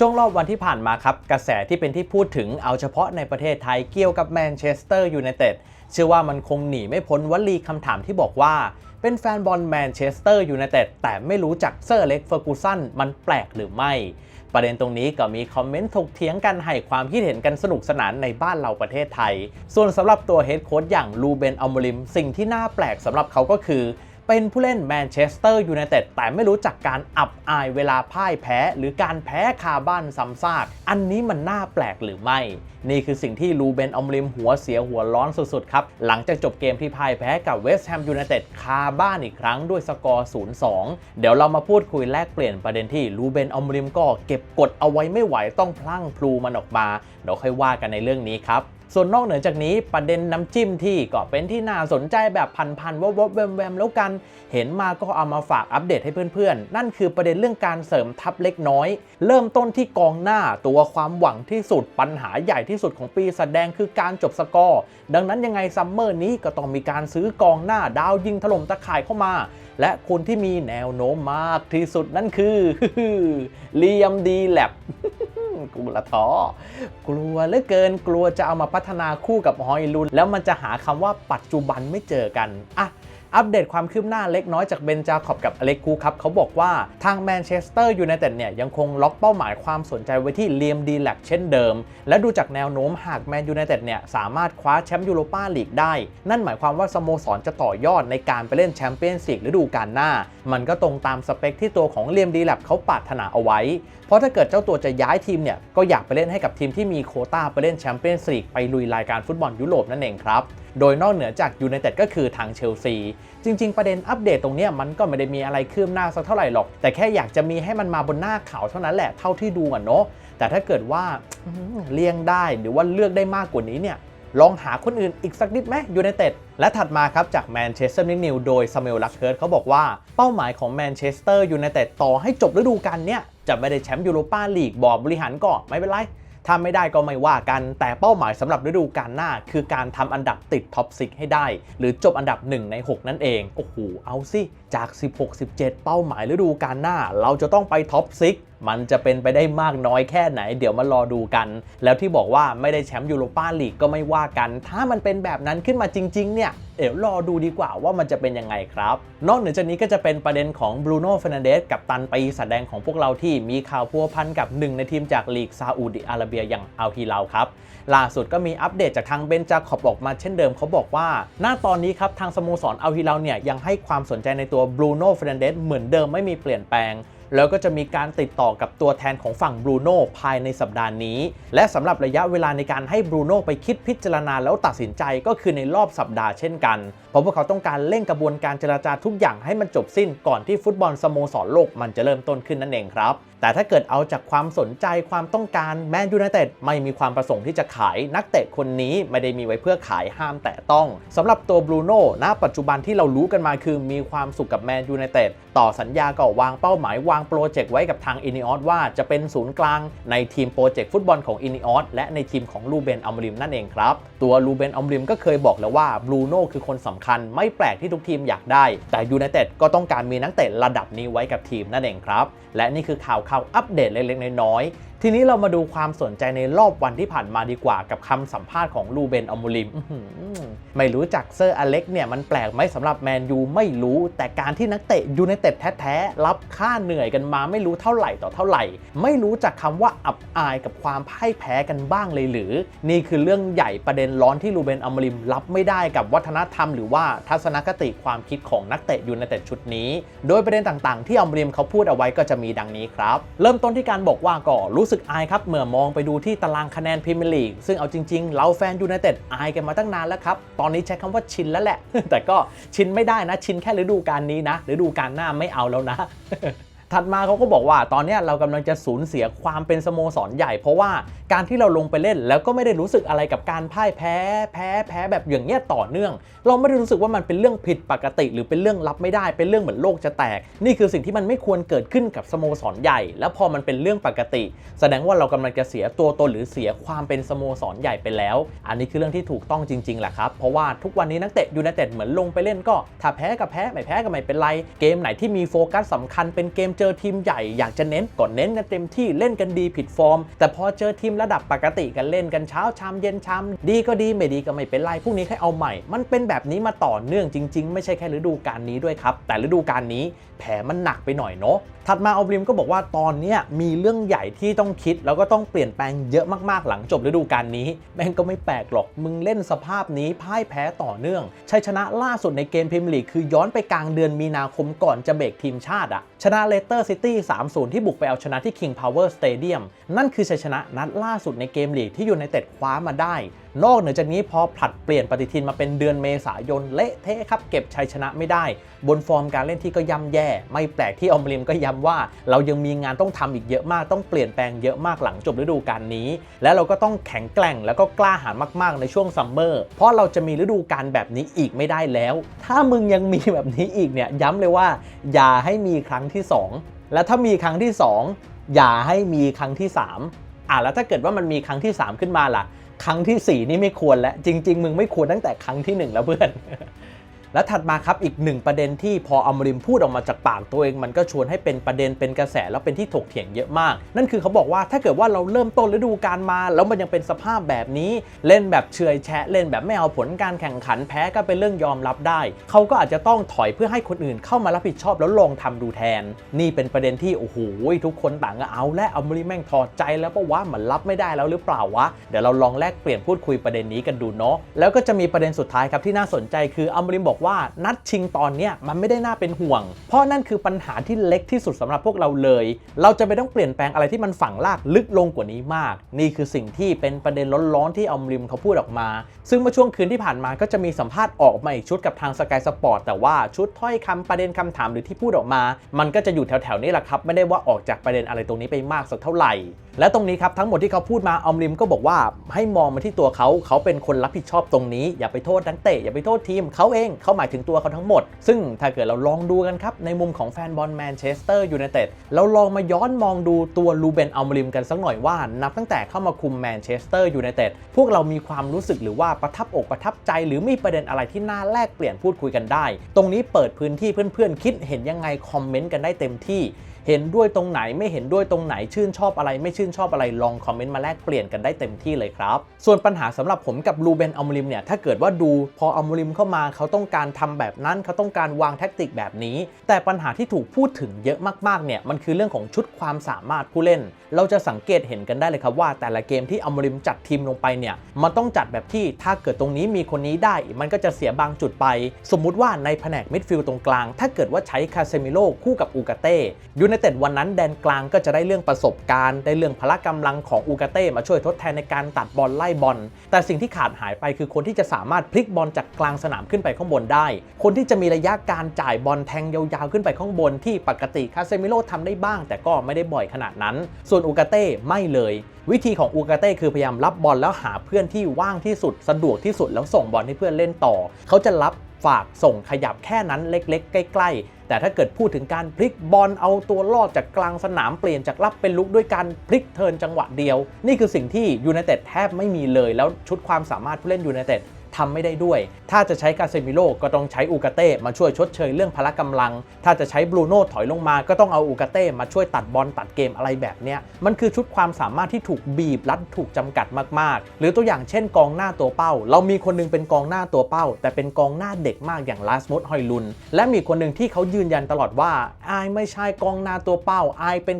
ช่วงรอบวันที่ผ่านมาครับ กระแสที่เป็นที่พูดถึงเอาเฉพาะในประเทศไทยเกี่ยวกับแมนเชสเตอร์ยูไนเต็ดเชื่อว่ามันคงหนีไม่พ้นวลีคำถามที่บอกว่า เป็นแฟนบอลแมนเชสเตอร์ยูไนเต็ดแต่ไม่รู้จักเซอร์เล็กเฟอร์กูสันมันแปลกหรือไม่ ประเด็นตรงนี้ก็มีคอมเมนต์ถกเถียงกันให้ความคิดเห็นกันสนุกสนานในบ้านเราประเทศไทย ส่วนสำหรับตัวเฮดโค้ชอย่างลูเบนอัลโมริม สิ่งที่น่าแปลกสำหรับเขาก็คือ เป็นผู้เล่นแมนเชสเตอร์ยูไนเต็ดแต่ไม่รู้จักการอับอายเวลาพ่ายแพ้ หรือการแพ้คาบ้านซ้ำซาก อันนี้มันน่าแปลกหรือไม่ นี่คือสิ่งที่ลูเบนอมริมหัวเสียหัวร้อนสุดๆครับ หลังจากจบเกมที่พ่ายแพ้กับเวสต์แฮมยูไนเต็ดคาบ้านอีกครั้งด้วยสกอร์ 0-2 เดี๋ยวเรามาพูดคุยแลกเปลี่ยนประเด็นที่ลูเบนอมริมก็เก็บกดเอาไว้ไม่ไหวต้องพลั่งพลูมันออกมาเดี๋ยวค่อยว่ากันในเรื่องนี้ครับ ส่วนนอกเหนือจากนี้ประเด็นน้ำจิ้มที่ก็เป็นที่น่าสนใจแบบพันๆวบๆแวมๆแล้วกัน เห็นมาก็เอามาฝากอัปเดตให้เพื่อนๆ นั่นคือประเด็นเรื่องการเสริมทัพเล็กน้อย เริ่มต้นที่กองหน้าตัวความหวังที่สุดปัญหาใหญ่ที่สุดของปีแสดงคือการจบสกอร์ดังนั้นยังไงซัมเมอร์นี้ก็ต้องมีการซื้อกองหน้าดาวยิงถล่มตะข่ายเข้ามา และคนที่มีแนวโน้มมากที่สุดนั่นคือเลียมดีแลบ กูละท้อกลัวเหลือเกินกลัวจะเอามาพัฒนาคู่กับฮอยลุนแล้วมันจะหาคำว่าปัจจุบันไม่เจอกันอะ อัปเดตความคืบหน้าเล็กน้อยจากเบนจาขอบกับอเล็กคูครับเขาบอกว่าทางแมนเชสเตอร์ยูไนเต็ดเนี่ยยังคงล็อกเป้าหมายความสนใจไว้ที่เลียมดีแลกเช่นเดิม และดูจากแนวโน้มหากแมนยูไนเต็ดเนี่ยสามารถคว้าแชมป์ยูโรปาลีกได้ นั่นหมายความว่าสโมสรจะต่อยอดในการไปเล่นแชมเปี้ยนส์ลีกฤดูกาลหน้า มันก็ตรงตามสเปคที่ตัวของเลียมดีแลกเขาปรารถนาเอาไว้ เพราะถ้าเกิดเจ้าตัวจะย้ายทีมเนี่ยก็อยากไปเล่นให้กับทีมที่มีโคต้าไปเล่นแชมเปี้ยนส์ลีกไปลุยรายการฟุตบอลยุโรปนั่นเองครับ โดยนอกเหนือจากยูไนเต็ดก็คือทางเชลซี จริง ๆ ประเด็นอัปเดตตรงนี้มันก็ไม่ได้มีอะไรคืบหน้าสักเท่าไหร่หรอก แต่แค่อยากจะมีให้มันมาบนหน้าข่าวเท่านั้นแหละเท่าที่ดูอะเนาะแต่ถ้าเกิดว่าเลี่ยงได้หรือว่าเลือกได้มากกว่านี้เนี่ยลองหาคนอื่นอีกสักนิดไหมยูไนเต็ดและถัดมาครับจากแมนเชสเตอร์นิวโดยซามูเอลลักเคิร์ตเขาบอกว่าเป้าหมายของแมนเชสเตอร์ยูไนเต็ดต่อให้จบฤดูกาลเนี้ยจะไม่ได้แชมป์ยูโรปาลีกบอร์ดบริหารก็ไม่เป็นไร ถ้าไม่ได้ก็ไม่ว่ากัน แต่เป้าหมายสำหรับฤดูกาลหน้า คือการทำอันดับติดท็อปซิกให้ได้ หรือจบอันดับ 1 ใน 6 นั่นเอง โอ้โห เอาสิ จาก 16-17 เป้าหมายฤดูกาลหน้า เราจะต้องไปท็อปซิก มันจะเป็นไปได้มากน้อยแค่ไหน เดี๋ยวมารอดูกัน แล้วที่บอกว่าไม่ได้แชมป์ยูโรปาลีกก็ไม่ว่ากัน ถ้ามันเป็นแบบนั้นขึ้นมาจริง ๆ เนี่ยเดี๋ยวรอดูดีกว่าว่ามันจะเป็นยังไงครับ นอกเหนือจากนี้ก็จะเป็นประเด็นของบรูโน่เฟรนันเดสกับตันปีแสดงของพวกเราที่มีข่าวพัวพันกับหนึ่งในทีมจากลีกซาอุดิอาระเบียอย่างอัลฮิลาลครับ ล่าสุดก็มีอัปเดตจากทางเบนจาขอบออกมาเช่นเดิมเขาบอกว่า หน้าตอนนี้ครับทางสโมสรอัลฮิลาลเนี่ยยังให้ความสนใจในตัวบรูโน่เฟรนันเดสเหมือนเดิมไม่มีเปลี่ยนแปลง แล้วก็จะมีการติดต่อกับตัวแทนของฝั่งบรูโน่ภายในสัปดาห์นี้ และสำหรับระยะเวลาในการให้บรูโน่ไปคิดพิจารณาแล้วตัดสินใจก็คือในรอบสัปดาห์เช่นกัน ราะพวกเขาต้องการเร่งกระบวนการเจราจาทุกอย่างให้มันจบสิ้นก่อนที่ฟุตบอลสโมสรโลกมันจะเริ่มต้นขึ้นนั่นเองครับ แต่ถ้าเกิดเอาจากความสนใจความต้องการแมนยูไนเต็ดไม่มีความประสงค์ที่จะขายนักเตะคนนี้ไม่ได้มีไว้เพื่อขายห้ามแตะต้องสำหรับตัวบรูโน่ณปัจจุบันที่เรารู้กันมาคือมีความสุขกับแมนยูไนเต็ดต่อสัญญาก็วางเป้าหมายวางโปรเจกต์ไว้กับทางอินิออสว่าจะเป็นศูนย์กลางในทีมโปรเจกต์ฟุตบอลของอินิออสและในทีมของลูเบนอัมริมนั่นเองครับตัวลูเบนอัมริมก็เคยบอกแล้วว่าบรูโน่คือคนสำคัญไม่แปลกที่ทุกทีมอยากได้ แต่ยูไนเต็ดก็ต้องการมีนักเตะระดับนี้ไว้กับทีมนั่นเองครับ และนี่คือข่าวข่าวอัปเดตเล็กๆน้อยๆ ทีนี้เรามาดูความสนใจในรอบวันที่ผ่านมาดีกว่ากับคำสัมภาษณ์ของลูเบนอัมริมไม่รู้จักเซอร์อเล็กเนี่ยมันแปลกไหมสำหรับแมนยูไม่รู้แต่การที่นักเตะยูไนเต็ดแท้ๆรับค่าเหนื่อยกันมาไม่รู้เท่าไหร่ต่อเท่าไหร่ ไม่รู้จักคำว่าอับอายกับความพ่ายแพ้กันบ้างเลยหรือ นี่คือเรื่องใหญ่ประเด็นร้อนที่ลูเบนอัมริมรับไม่ได้กับวัฒนธรรมหรือว่าทัศนคติความคิดของนักเตะยูไนเต็ดชุดนี้ โดยประเด็นต่างๆ ที่อัมริมเขาพูดเอาไว้ก็จะมีดังนี้ครับ เริ่มต้นที่การบอกว่าก็รู้สึกอายครับเมื่อมองไปดูที่ตารางคะแนนพรีเมียร์ลีกซึ่งเอาจริงๆ เราแฟนยูไนเต็ดอายกันมาตั้งนานแล้วครับ ตอนนี้ใช้คำว่าชินแล้วแหละ แต่ก็ชินไม่ได้นะ ชินแค่ฤดูกาลนี้นะฤดูกาลหน้าไม่เอาแล้วนะถัดมาเขาก็บอกว่าตอนนี้เรากำลังจะสูญเสียความเป็นสโมสรใหญ่เพราะว่าการที่เราลงไปเล่นแล้วก็ไม่ได้รู้สึกอะไรกับการพ่ายแพ้ แพ้แพ้แบบอย่างเงี้ยต่อเนื่อง เราไม่ได้รู้สึกว่ามันเป็นเรื่องผิดปกติ หรือเป็นเรื่องรับไม่ได้เป็นเรื่องเหมือนโลกจะแตก นี่คือสิ่งที่มันไม่ควรเกิดขึ้นกับสโมสรใหญ่ แล้วพอมันเป็นเรื่องปกติ แสดงว่าเรากำลังจะเสียตัวตนหรือเสียความเป็นสโมสรใหญ่ไปแล้ว อันนี้คือเรื่องที่ถูกต้องจริงๆแหละครับเพราะว่าทุกวันนี้นักเตะยูไนเต็ดเหมือนลงไปเล่นก็ถ้าแพ้ก็แพ้ไม่แพ้ก็ไม่เป็นไร เกมไหนที่มีโฟกัสสำคัญเป็นเกมเจอทีมใหญ่อยากจะเน้นก่อนเน้นกันเต็มที่เล่นกันดีผิดฟอร์ม แต่พอเจอทีมระดับปกติกันเล่นกันเช้าชามเย็นชามดีก็ดีไม่ดีก็ไม่เป็นไรพวกนี้แค่เอาใหม่ มันเป็นแบบนี้มาต่อเนื่องจริง ๆ ไม่ใช่แค่ฤดูกาลนี้ด้วยครับ แต่ฤดูกาลนี้ แผลมันหนักไปหน่อยเนาะถัดมาออบริมก็บอกว่าตอนนี้มีเรื่องใหญ่ที่ต้องคิด แล้วก็ต้องเปลี่ยนแปลงเยอะมากๆหลังจบฤดูกาลนี้ แม่งก็ไม่แปลกหรอกมึงเล่นสภาพนี้พ่ายแพ้ต่อเนื่องชัยชนะล่าสุดในเกมพรีเมียร์ลีกคือย้อนไปกลางเดือนมีนาคมก่อนจะเบรกทีมชาติอะชนะเลสเตอร์ซิตี้3-0 ที่บุกไปเอาชนะที่ King Power Stadium นั่นคือชัยชนะนัดล่าสุดในเกมลีกที่ยูไนเต็ดคว้ามาได้ นอกเหนือจากนี้พอผลัดเปลี่ยนปฏิทินมาเป็นเดือนเมษายนเละเทะครับเก็บชัยชนะไม่ได้ บนฟอร์มการเล่นที่ก็ย่ำแย่ ไม่แปลกที่ออมริมก็ย้ำว่า เรายังมีงานต้องทำอีกเยอะมากต้องเปลี่ยนแปลงเยอะมากหลังจบฤดูกาลนี้ และเราก็ต้องแข็งแกร่งแล้วก็กล้าหาญมาก ๆ ในช่วงซัมเมอร์เพราะเราจะมีฤดูกาลแบบนี้อีกไม่ได้แล้ว ถ้ามึงยังมีแบบนี้อีกเนี่ยย้ำเลยว่า อย่าให้มีครั้งที่ 2 และถ้ามีครั้งที่ 2 อย่าให้มีครั้งที่ 3อะแล้วถ้าเกิดว่ามันมีครั้งที่ 3 ขึ้นมาล่ะ ครั้งทีสี่ 4 นี่ไม่ควรแล้ว จริง ๆ มึงไม่ควรตั้งแต่ครั้งที่ 1 แล้วเพื่อน และถัดมาครับอีกหนึ่งประเด็นที่พออมริมพูดออกมาจากปากตัวเอง มันก็ชวนให้เป็นประเด็นเป็นกระแสแล้วเป็นที่ถกเถียงเยอะมาก นั่นคือเขาบอกว่าถ้าเกิดว่าเราเริ่มต้นฤดูกาลมา แล้วมันยังเป็นสภาพแบบนี้ เล่นแบบเฉยแชะเล่นแบบไม่เอาผลการแข่งขันแพ้ก็เป็นเรื่องยอมรับได้ เขาก็อาจจะต้องถอยเพื่อให้คนอื่นเข้ามารับผิดชอบแล้วลองทำดูแทน นี่เป็นประเด็นที่โอ้โหทุกคนต่างก็เอา และอมริมแม่งถอดใจแล้วปะว่ามันรับไม่ได้แล้วหรือเปล่าวะเดี๋ยวเราลองแลกเปลี่ยนพูดคุยประเด็นนี้กันดูเนาะแล้วก็จะมีประเด็นสุดท้ายครับที่น่าสนใจคืออมริมบอกว่านัดชิงตอนเนี้ยมันไม่ได้น่าเป็นห่วง เพราะนั่นคือปัญหาที่เล็กที่สุดสำหรับพวกเราเลย เราจะไปต้องเปลี่ยนแปลงอะไรที่มันฝังลากลึกลงกว่านี้มาก นี่คือสิ่งที่เป็นประเด็นร้อนๆที่อมริมเขาพูดออกมา ซึ่งเมื่อช่วงคืนที่ผ่านมาก็จะมีสัมภาษณ์ออกมาอีกชุดกับทางสกายสปอร์ตแต่ว่าชุดถ้อยคำประเด็นคำถามหรือที่พูดออกมา มันก็จะอยู่แถวๆนี้แหละครับ ไม่ได้ว่าออกจากประเด็นอะไรตรงนี้ไปมากสักเท่าไหร่ และตรงนี้ครับทั้งหมดที่เขาพูดมาอมริมก็บอกว่าให้มองมาที่ตัวเขาเขาเป็นคนรับผิดชอบตรงนี้ อย่าไปโทษนักเตะอย่าไปโทษทีมเขาเองเขาหมายถึงตัวเขาทั้งหมด ซึ่งถ้าเกิดเราลองดูกันครับ ในมุมของแฟนบอลแมนเชสเตอร์ยูไนเต็ดเราลองมาย้อนมองดูตัวลูเบนอัลมริมกันสักหน่อยว่า นับตั้งแต่เข้ามาคุมแมนเชสเตอร์ยูไนเต็ดพวกเรามีความรู้สึกหรือว่าประทับอกประทับใจ หรือมีประเด็นอะไรที่น่าแลกเปลี่ยนพูดคุยกันได้ ตรงนี้เปิดพื้นที่เพื่อนๆ คิดเห็นยังไงคอมเมนต์กันได้เต็มที่ เห็นด้วยตรงไหนไม่เห็นด้วยตรงไหนชื่นชอบอะไร ไม่ชื่นชอบอะไรลองคอมเมนต์มาแลกเปลี่ยนกันได้เต็มที่เลยครับ ส่วนปัญหาสำหรับผมกับลูเบนอัลมริมเนี่ยถ้าเกิดว่าดูพออัลมริมเข้ามาเขาต้องการทำแบบนั้นเขาต้องการวางแท็กติกแบบนี้ แต่ปัญหาที่ถูกพูดถึงเยอะมากๆเนี่ยมันคือเรื่องของชุดความสามารถผู้เล่น เราจะสังเกตเห็นกันได้เลยครับว่า แต่ละเกมที่อัลมริมจัดทีมลงไปเนี่ยมันต้องจัดแบบที่ถ้าเกิดตรงนี้มีคนนี้ได้ มันก็จะเสียบางจุดไป สมมุติว่าในแผนกมิดฟิลด์ตรงกลาง ถ้าเกิดว่าใช้คาเซมิโลคู่กับอูกาเต้อยูไนเต็ดวันนั้นแดนกลางก็จะได้เรื่องประสบการณ์ ได้เรื่องพละกำลังของอูกาเต้มาช่วยทดแทนในการตัดบอลไล่บอล แต่สิ่งที่ขาดหายไปคือคนที่จะสามารถพลิกบอลจากกลางสนามขึ้นไปข้างบนได้ คนที่จะมีระยะการจ่ายบอลแทงยาวๆขึ้นไปข้างบนที่ปกติคาเซมิโลทำได้บ้าง แต่ก็ไม่ได้บ่อยขนาดนั้น ส่วนอูกาเต้ไม่เลย วิธีของอูกาเต้คือพยายามรับบอลแล้วหาเพื่อนที่ว่างที่สุดสะดวกที่สุดแล้วส่งบอลให้เพื่อนเล่นต่อ เขาจะรับ ฝากส่งขยับแค่นั้นเล็กๆ ใกล้ๆ แต่ถ้าเกิดพูดถึงการพลิกบอลเอาตัวรอดจากกลางสนามเปลี่ยนจากรับเป็นลุกด้วยการพลิกเทินจังหวะเดียว นี่คือสิ่งที่ยูไนเต็ดแทบไม่มีเลย แล้วชุดความสามารถผู้เล่นยูไนเต็ด ทำไม่ได้ด้วย ถ้าจะใช้กาเซมิโลก็ต้องใช้อูกาเต้มาช่วยชดเชยเรื่องพละกำลัง ถ้าจะใช้บรูโน่ถอยลงมาก็ต้องเอาอูกาเต้มาช่วยตัดบอลตัดเกมอะไรแบบเนี้ยมันคือชุดความสามารถที่ถูกบีบรัดถูกจำกัดมากๆ หรือตัวอย่างเช่นกองหน้าตัวเป้า เรามีคนหนึงเป็นกองหน้าตัวเป้า แต่เป็นกองหน้าเด็กมากอย่างลาสมดฮอยลุน และมีคนหนึ่งที่เขายืนยันตลอดว่าอายไม่ใช่กองหน้าตัวเป้าอายเป็น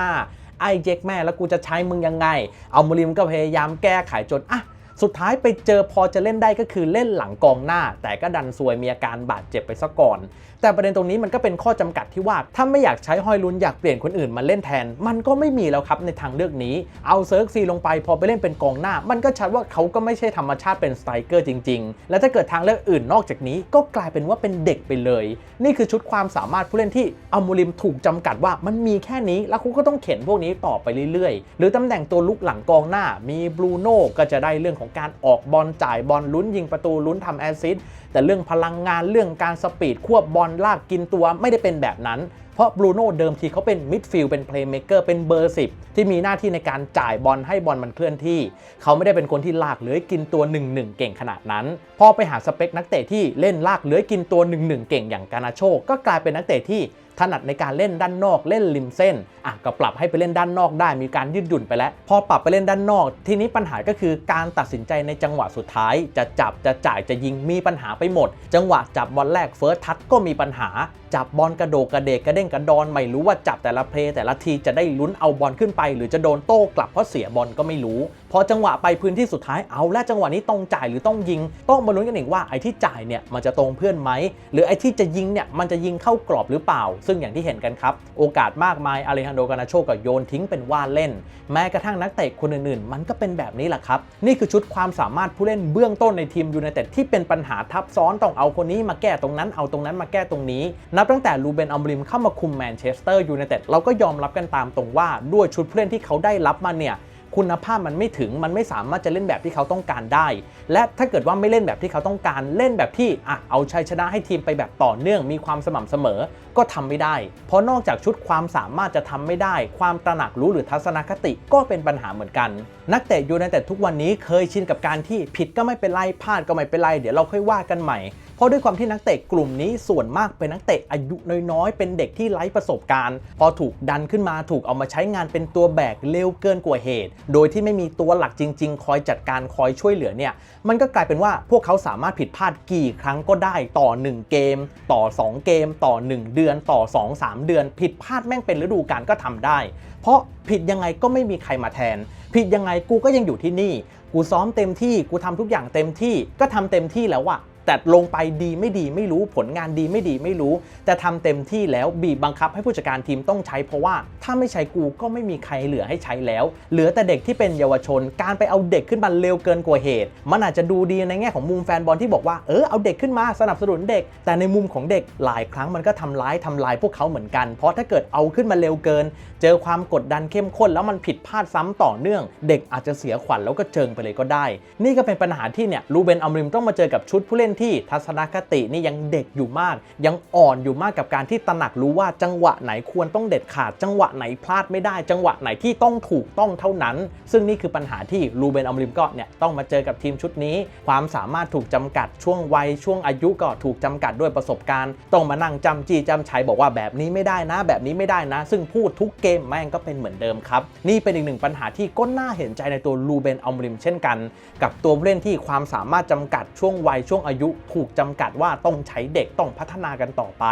9.5ไอ้เจ๊กแม่แล้วกูจะใช้มึงยังไง เอามูริมก็พยายามแก้ไขจนอะ สุดท้ายไปเจอพอจะเล่นได้ก็คือเล่นหลังกองหน้า แต่ก็ดันซวยมีอาการบาดเจ็บไปซะก่อน แต่ประเด็นตรงนี้มันก็เป็นข้อจำกัดที่ว่าถ้าไม่อยากใช้ฮอยลุนอยากเปลี่ยนคนอื่นมาเล่นแทน มันก็ไม่มีแล้วครับในทางเลือกนี้ เอาเซิร์กซีลงไปพอไปเล่นเป็นกองหน้า มันก็ชัดว่าเขาก็ไม่ใช่ธรรมชาติเป็นสไตรเกอร์จริง ๆ และถ้าเกิดทางเลือกอื่นนอกจากนี้ก็กลายเป็นว่าเป็นเด็กไปเลย นี่คือชุดความสามารถผู้เล่นที่อัลมูริมถูกจำกัดว่ามันมีแค่นี้แล้วคุณก็ต้องเข็นพวกนี้ต่อไปเรื่อยๆ หรือตำแหน่งตัวลุกหลังกองหน้ามีบรูโน่ก็จะได้เรื่องของการออกบอลจ่ายบอลลุ้นยิงประตูลุ้นทำแอสซิส แต่เรื่องพลังงานเรื่องการสปีดควบบอลลากกินตัวไม่ได้เป็นแบบนั้น เพราะบรูโน่เดิมทีเขาเป็นมิดฟิลด์เป็นเพลย์เมคเกอร์เป็นเบอร์สิบที่มีหน้าที่ในการจ่ายบอลให้บอลมันเคลื่อนที่ เขาไม่ได้เป็นคนที่ลากเลื้อยกินตัว 1-1 เก่งขนาดนั้น พอไปหาสเปคนักเตะที่เล่นลากเลื้อยกินตัว 1-1 เก่งอย่างกานาโชก็กลายเป็นนักเตะที่ ถนัดในการเล่นด้านนอกเล่นริมเส้นอะก็ปรับให้ไปเล่นด้านนอกได้มีการยืดหยุ่นไปแล้ว พอปรับไปเล่นด้านนอก ทีนี้ปัญหาก็คือการตัดสินใจในจังหวะสุดท้าย จะจับจะจ่ายจะยิงมีปัญหาไปหมด จังหวะจับบอลแรกเฟิร์สทัชก็มีปัญหา จับบอลกระโดดกระเดกกระเด้งกระดอนไม่รู้ว่าจับแต่ละเพลย์แต่ละทีจะได้ลุ้นเอาบอลขึ้นไป หรือจะโดนโต้กลับเพราะเสียบอลก็ไม่รู้ พอจังหวะไปพื้นที่สุดท้ายเอาและจังหวะนี้ต้องจ่ายหรือต้องยิง ต้องมาลุ้นกันอีกว่าไอ้ที่จ่ายเนี่ยมันจะตรงเพื่อนไหมหรือไอ้ที่จะยิงเนี่ยมันจะยิงเข้ากรอบหรือเปล่าซึ่งอย่างที่เห็นกันครับ โอกาสมากมายอาเลฮันโดกานาโชก็โยนทิ้งเป็นว่าเล่น แม้กระทั่งนักเตะคนอื่นๆ มันก็เป็นแบบนี้แหละครับ นี่คือชุดความสามารถผู้เล่นเบื้องต้นในทีมยูไนเต็ดที่เป็นปัญหาทับซ้อนต้องเอาคนนี้มาแก้ตรงนั้นเอาตรงนั้นมาแก้ตรงนี้ นับตั้งแต่ลูเบนอัมริมเข้ามาคุมแมนเชสเตอร์ยูไนเต็ดเราก็ยอมรับกันตามตรงว่าด้วยชุดผู้เล่นที่เขาได้รับมาเนี่ย คุณภาพมันไม่ถึงมันไม่สามารถจะเล่นแบบที่เขาต้องการได้ และถ้าเกิดว่าไม่เล่นแบบที่เขาต้องการเล่นแบบที่อะเอาชัยชนะให้ทีมไปแบบต่อเนื่องมีความสม่ำเสมอก็ทำไม่ได้ เพราะนอกจากชุดความสามารถจะทำไม่ได้ ความตระหนักรู้หรือทัศนคติก็เป็นปัญหาเหมือนกัน นักเตะยูไนเต็ดทุกวันนี้เคยชินกับการที่ผิดก็ไม่เป็นไรพลาดก็ไม่เป็นไรเดี๋ยวเราค่อยว่ากันใหม่ เพราะด้วยความที่นักเตะกลุ่มนี้ส่วนมากเป็นนักเตะอายุน้อยๆ เป็นเด็กที่ไร้ประสบการณ์ พอถูกดันขึ้นมาถูกเอามาใช้งานเป็นตัวแบกเร็วเกินกว่าเหตุ โดยที่ไม่มีตัวหลักจริง ๆ คอยจัดการคอยช่วยเหลือเนี่ยมันก็กลายเป็นว่าพวกเขาสามารถผิดพลาดกี่ครั้งก็ได้ต่อ 1 เกม ต่อ 2 เกม ต่อ 1 เดือน ต่อ 2-3 เดือน ผิดพลาดแม่งเป็นฤดูกาลก็ทำได้ เพราะผิดยังไงก็ไม่มีใครมาแทน ผิดยังไงกูก็ยังอยู่ที่นี่ กูซ้อมเต็มที่ กูทำทุกอย่างเต็มที่ ก็ทำเต็มที่แล้วอะ แต่ลงไปดีไม่ดีไม่รู้ผลงานดีไม่ดีไม่รู้ แต่ทำเต็มที่แล้วบีบบังคับให้ผู้จัดการทีมต้องใช้เพราะว่าถ้าไม่ใช้กูก็ไม่มีใครเหลือให้ใช้แล้ว เหลือแต่เด็กที่เป็นเยาวชน การไปเอาเด็กขึ้นมาเร็วเกินกว่าเหตุ มันอาจจะดูดีในแง่ของมุมแฟนบอลที่บอกว่าเออเอาเด็กขึ้นมาสนับสนุนเด็ก แต่ในมุมของเด็กหลายครั้งมันก็ทำร้ายทำลายพวกเขาเหมือนกัน เพราะถ้าเกิดเอาขึ้นมาเร็วเกิน เจอความกดดันเข้มข้นแล้วมันผิดพลาดซ้ำต่อเนื่อง เด็กอาจจะเสียขวัญแล้วก็เจิงไปเลยก็ได้ นี่ก็เป็นปัญหาที่เนี่ยรูเบนอัมริมต้องมาเจอกับชุดผู้เล่นที่ทัศนคตินี่ยังเด็กอยู่มาก ยังอ่อนอยู่มากกับการที่ตระหนักรู้ว่าจังหวะไหนควรต้องเด็ดขาด จังหวะไหนพลาดไม่ได้ จังหวะไหนที่ต้องถูกต้องเท่านั้น ซึ่งนี่คือปัญหาที่รูเบนอมริมก็เนี่ยต้องมาเจอกับทีมชุดนี้ ความสามารถถูกจำกัดช่วงวัยช่วงอายุก็ถูกจำกัดด้วยประสบการณ์ ต้องมานั่งจำจี้จำชัยบอกว่าแบบนี้ไม่ได้นะ แบบนี้ไม่ได้นะ ซึ่งพูดทุกเกมแม่งก็เป็นเหมือนเดิมครับนี่เป็นอีกหนึ่งปัญหาที่ก็น่าเห็นใจในตัวลูเบนอมริมเช่นกัน กับตัวเล่นที่ความสามารถจำกัดช่วงวัยช่วงอายุถูกจำกัดว่าต้องใช้เด็กต้องพัฒนากันต่อไป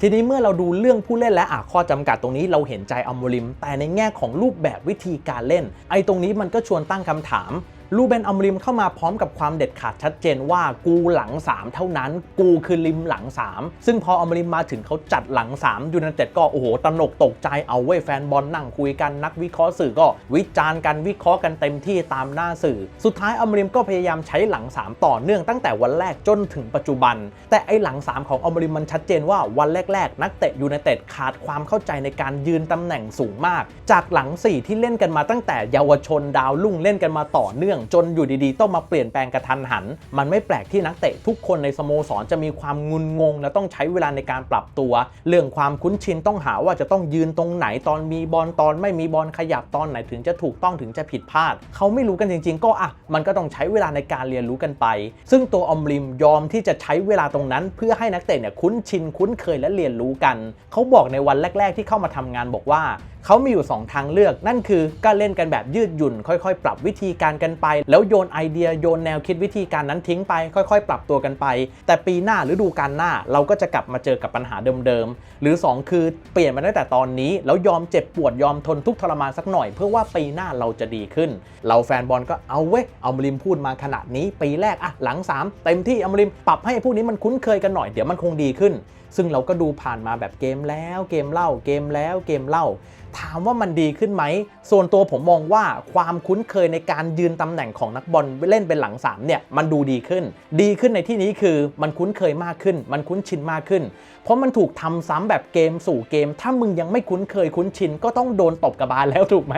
ทีนี้เมื่อเราดูเรื่องผู้เล่นและอะข้อจำกัดตรงนี้เราเห็นใจอัมริม แต่ในแง่ของรูปแบบวิธีการเล่น ไอ้ตรงนี้มันก็ชวนตั้งคำถาม ลูเบนอัมริมเข้ามาพร้อมกับความเด็ดขาดชัดเจนว่ากูหลัง 3 เท่านั้น กูคือริมหลัง 3 ซึ่งพออัมริมมาถึงเขาจัดหลัง3ยูไนเต็ดก็โอ้โหตระหนกตกใจเอาเว้ยแฟนบอลนั่งคุยกันนักวิเคราะห์สื่อก็วิจารณ์กันวิเคราะห์กันเต็มที่ตามหน้าสื่อ สุดท้ายอัมริมก็พยายามใช้หลัง 3 ต่อเนื่องตั้งแต่วันแรกจนถึงปัจจุบัน แต่ไอหลัง 3 ของอัมริมมันชัดเจนว่าวันแรก ๆ นักเตะยูไนเต็ดขาดความเข้าใจในการยืนตำแหน่งสูงมาก จากหลัง 4 ที่เล่นกันมาตั้งแต่เยาวชนดาวรุ่งเล่นกันมาต่อเนื่องจนอยู่ดีๆ ต้องมาเปลี่ยนแปลงกระทันหัน มันไม่แปลกที่นักเตะทุกคนในสโมสรจะมีความงุนงง และต้องใช้เวลาในการปรับตัว เรื่องความคุ้นชินต้องหาว่าจะต้องยืนตรงไหนตอนมีบอลตอนไม่มีบอลขยับตอนไหนถึงจะถูกต้องถึงจะผิดพลาด เขาไม่รู้กันจริง ๆ ก็อะมันก็ต้องใช้เวลาในการเรียนรู้กันไป ซึ่งตัวอมริมยอมที่จะใช้เวลาตรงนั้น เพื่อให้นักเตะเนี่ยคุ้นชินคุ้นเคยและเรียนรู้กัน เขาบอกในวันแรก ๆ ที่เข้ามาทำงานบอกว่า เขามีอยู่ 2 ทางเลือก นั่นคือก็เล่นกันแบบยืดหยุ่น ค่อยๆ ปรับวิธีการกันไป แล้วโยนไอเดียโยนแนวคิดวิธีการนั้นทิ้งไป ค่อยๆ ปรับตัวกันไป แต่ปีหน้าหรือดูการหน้าเราก็จะกลับมาเจอกับปัญหาเดิมๆ หรือ 2 คือเปลี่ยนมาตั้งแต่ตอนนี้ แล้วยอมเจ็บปวดยอมทนทุกทรมานสักหน่อย เพื่อว่าปีหน้าเราจะดีขึ้น เราแฟนบอลก็เอาเว้ยเอามริมพูดมาขนาดนี้ ปีแรกอะหลัง 3 เต็มที่เอามริมปรับให้พวกนี้มันคุ้นเคยกันหน่อยเดี๋ยวมันคงดีขึ้น ซึ่งเราก็ดูผ่านมาแบบเกมแล้วเกมเล่าเกมแล้วเกมเล่า ถามว่ามันดีขึ้นไหม ส่วนตัวผมมองว่าความคุ้นเคยในการยืนตำแหน่งของนักบอลเล่นเป็นหลังสามเนี่ยมันดูดีขึ้น ดีขึ้นในที่นี้คือมันคุ้นเคยมากขึ้น มันคุ้นชินมากขึ้นเพราะมันถูกทำซ้ำแบบเกมสู่เกม ถ้ามึงยังไม่คุ้นเคยคุ้นชิน ก็ต้องโดนตบกระบาลแล้วถูกไหม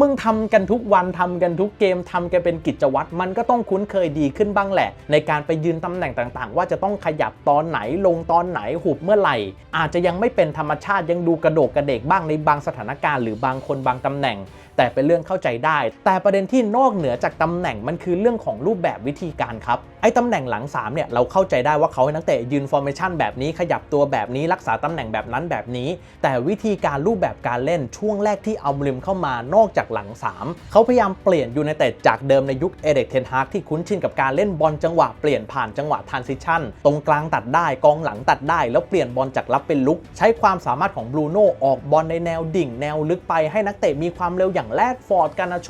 มึงทำกันทุกวันทำกันทุกเกมทำกันเป็นกิจวัตร มันก็ต้องคุ้นเคยดีขึ้นบ้างแหละ ในการไปยืนตำแหน่งต่างๆ ว่าจะต้องขยับตอนไหนลงตอนไหนหุบเมื่อไหร่ อาจจะยังไม่เป็นธรรมชาติยังดูกระโดกกระเดกบ้างในบางสถานการณ์หรือบางคนบางตำแหน่งแต่เป็นเรื่องเข้าใจได้ แต่ประเด็นที่นอกเหนือจากตำแหน่งมันคือเรื่องของรูปแบบวิธีการครับไอ้ตำแหน่งหลัง3เนี่ยเราเข้าใจได้ว่าเขาให้นักเตะยืนฟอร์เมชันแบบนี้ขยับตัวแบบนี้รักษาตำแหน่งแบบนั้นแบบนี้ แต่วิธีการรูปแบบการเล่นช่วงแรกที่เอาบริมเข้ามานอกจากหลัง 3 เขาพยายามเปลี่ยนยูไนเต็ดจากเดิมในยุคเอเด็กเทนฮากที่คุ้นชินกับการเล่นบอลจังหวะเปลี่ยนผ่านจังหวะทรานซิชันตรงกลางตัดได้กองหลังตัดได้ แล้วเปลี่ยนบอลจากรับเป็นลุก ใช้ความสามารถของบรูโน่ออกบอลในแนวดิ่ง แนวลึกไปให้นักเตะมีความเร็วอย่างแรดฟอร์ดกานาโช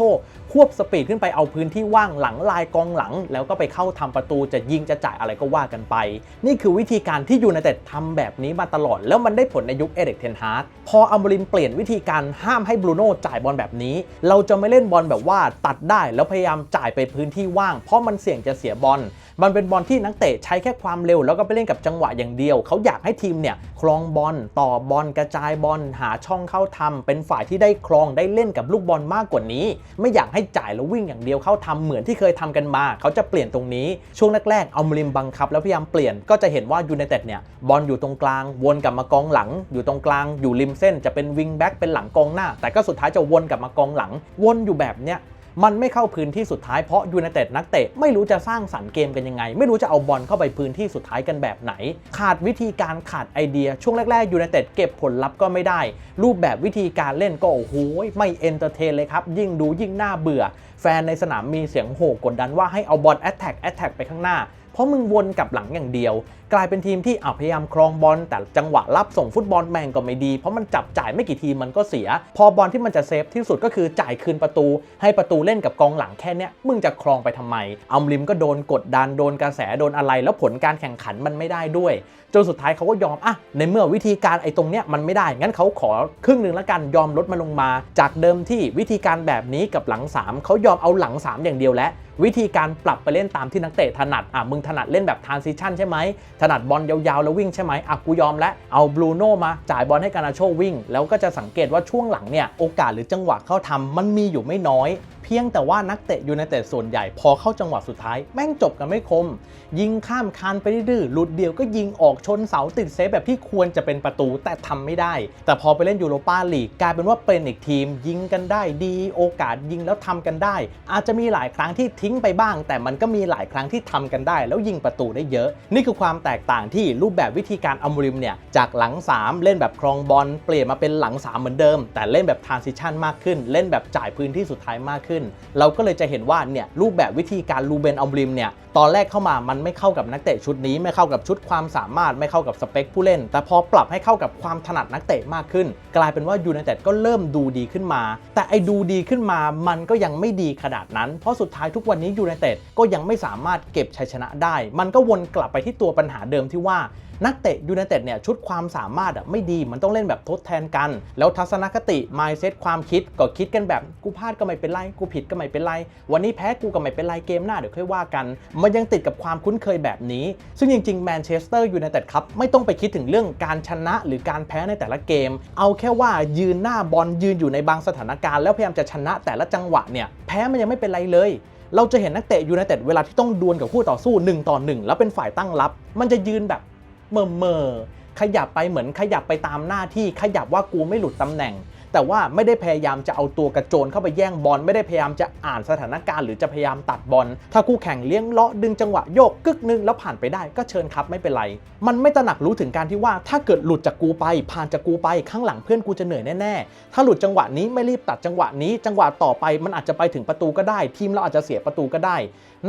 ควบสปีดขึ้นไปเอาพื้นที่ว่างหลังลายกองหลัง แล้วก็ไปเข้าทำประตูจะยิงจะจ่ายอะไรก็ว่ากันไป นี่คือวิธีการที่ยูไนเต็ดทำแบบนี้มาตลอด แล้วมันได้ผลในยุคเอเด็กเทนฮากพออัมบรินเปลี่ยนวิธีการห้ามให้บรูโน่จ่ายบอลแบบนี้ เราจะไม่เล่นบอลแบบว่าตัดได้แล้วพยายามจ่ายไปพื้นที่ว่าง เพราะมันเสี่ยงจะเสียบอลมันเป็นบอลที่นักเตะใช้แค่ความเร็ว แล้วก็ไปเล่นกับจังหวะอย่างเดียว เขาอยากให้ทีมเนี่ยครองบอลต่อบอลกระจายบอลหาช่องเข้าทำเป็นฝ่ายที่ได้ครองได้เล่นกับลูกบอลมากกว่านี้ ไม่อยากให้จ่ายแล้ววิ่งอย่างเดียวเข้าทำเหมือนที่เคยทำกันมา เขาจะเปลี่ยนตรงนี้ช่วงแรกๆเอามริมบังคับ แล้วพยายามเปลี่ยนก็จะเห็นว่ายูไนเต็ดเนี่ยบอลอยู่ตรงกลาง วนกลับมากองหลัง อยู่ตรงกลางอยู่ริมเส้น จะเป็นวิงแบ็กเป็นหลังกองหน้า แต่ก็สุดท้ายจะวนกลับมากองหลัง วนอยู่แบบเนี้ย มันไม่เข้าพื้นที่สุดท้ายเพราะยูไนเต็ดนักเตะไม่รู้จะสร้างสรรค์เกมกันยังไง ไม่รู้จะเอาบอลเข้าไปพื้นที่สุดท้ายกันแบบไหน ขาดวิธีการขาดไอเดีย ช่วงแรกๆยูไนเต็ดเก็บผลลัพธ์ก็ไม่ได้ รูปแบบวิธีการเล่นก็โอ้โหไม่เอนเตอร์เทนเลยครับ ยิ่งดูยิ่งน่าเบื่อ แฟนในสนามมีเสียงโห่กดดันว่าให้เอาบอลแอตแทกแอตแทกไปข้างหน้าเพราะมึงวนกลับหลังอย่างเดียว กลายเป็นทีมที่อพยายามครองบอลแต่จังหวะรับส่งฟุตบอลแม่งก็ไม่ดี เพราะมันจับจ่ายไม่กี่ทีมันก็เสีย พอบอลที่มันจะเซฟที่สุดก็คือจ่ายคืนประตู ให้ประตูเล่นกับกองหลังแค่เนี้ยมึงจะครองไปทำไมอัมริมก็โดนกดดันโดนกระแสโดนอะไร แล้วผลการแข่งขันมันไม่ได้ด้วย จนสุดท้ายเขาก็ยอมอะในเมื่อวิธีการไอ้ตรงเนี้ยมันไม่ได้งั้นเขาขอครึ่งหนึ่งแล้วกันยอมลดมาลงมา จากเดิมที่วิธีการแบบนี้กับหลัง 3เขายอมเอาหลัง 3 อย่างเดียวแล้ววิธีการปรับไปเล่นตามที่นักเตะถนัดอะมึงถนัดเล่นแบบทรานซิชันใช่ไหมถนัดบอลยาวๆ แล้ววิ่งใช่ไหมอะกูยอมแล้วเอาบรูโน่มาจ่ายบอลให้กานาโชวิ่ง แล้วก็จะสังเกตว่าช่วงหลังเนี่ยโอกาสหรือจังหวะเข้าทำมันมีอยู่ไม่น้อย พียงแต่ว่านักเตะยูไนเต็ดส่วนใหญ่พอเข้าจังหวะสุดท้าย แม่งจบกันไม่คม ยิงข้ามคานไปดื้อหลุดเดียวก็ยิงออกชนเสาติดเซฟแบบที่ควรจะเป็นประตูแต่ทำไม่ได้ แต่พอไปเล่นยูโรปาลีกกลายเป็นว่าเป็นอีกทีม ยิงกันได้ดีโอกาสยิงแล้วทำกันได้ อาจจะมีหลายครั้งที่ทิ้งไปบ้าง แต่มันก็มีหลายครั้งที่ทำกันได้ แล้วยิงประตูได้เยอะ นี่คือความแตกต่างที่รูปแบบวิธีการอัมริมเนี่ยจากหลัง 3 เล่นแบบครองบอลเปลี่ยนมาเป็นหลัง3เหมือนเดิม แต่เล่นแบบทรานซิชันมากขึ้น เล่นแบบจ่ายพื้นที่สุดท้ายมากขึ้นเราก็เลยจะเห็นว่าเนี่ยรูปแบบวิธีการลูเบนอัมริมเนี่ยตอนแรกเข้ามามันไม่เข้ากับนักเตะชุดนี้ไม่เข้ากับชุดความสามารถไม่เข้ากับสเปคผู้เล่น แต่พอปรับให้เข้ากับความถนัดนักเตะมากขึ้น กลายเป็นว่ายูไนเต็ดก็เริ่มดูดีขึ้นมา แต่ไอ้ดูดีขึ้นมามันก็ยังไม่ดีขนาดนั้น เพราะสุดท้ายทุกวันนี้ยูไนเต็ดก็ยังไม่สามารถเก็บชัยชนะได้ มันก็วนกลับไปที่ตัวปัญหาเดิมที่ว่า นักเตะยูไนเต็ดเนี่ยชุดความสามารถอะไม่ดีมันต้องเล่นแบบทดแทนกัน แล้วทัศนคติ mindset ความคิดก็คิดกันแบบกูพลาดก็ไม่เป็นไรกูผิดก็ไม่เป็นไรวันนี้แพ้กูก็ไม่เป็นไรเกมหน้าเดี๋ยวค่อยว่ากัน มันยังติดกับความคุ้นเคยแบบนี้ ซึ่งจริงๆแมนเชสเตอร์ยูไนเต็ดครับไม่ต้องไปคิดถึงเรื่องการชนะหรือการแพ้ในแต่ละเกม เอาแค่ว่ายืนหน้าบอลยืนอยู่ในบางสถานการณ์แล้วพยายามจะชนะแต่ละจังหวะเนี่ยแพ้มันยังไม่เป็นไรเลยเราจะเห็นนักเตะยูไนเต็ดเวลาที่ต้องดวลกับคู่ต่อสู้1ต่อ1แล้วเป็นฝ่ายตั้งรับ มันจะยืนแบบ เมื่อเมอขยับไปเหมือนขยับไปตามหน้าที่ขยับว่ากูไม่หลุดตำแหน่ง แต่ว่าไม่ได้พยายามจะเอาตัวกระโจนเข้าไปแย่งบอลไม่ได้พยายามจะอ่านสถานการณ์หรือจะพยายามตัดบอลถ้าคู่แข่งเลี้ยงเลาะดึงจังหวะโยกกึกนึงแล้วผ่านไปได้ก็เชิญครับไม่เป็นไร มันไม่ตระหนักรู้ถึงการที่ว่าถ้าเกิดหลุดจากกูไป ผ่านจากกูไปข้างหลังเพื่อนกูจะเหนื่อยแน่ๆถ้าหลุดจังหวะนี้ไม่รีบตัดจังหวะนี้ จังหวะต่อไปมันอาจจะไปถึงประตูก็ได้ ทีมเราอาจจะเสียประตูก็ได้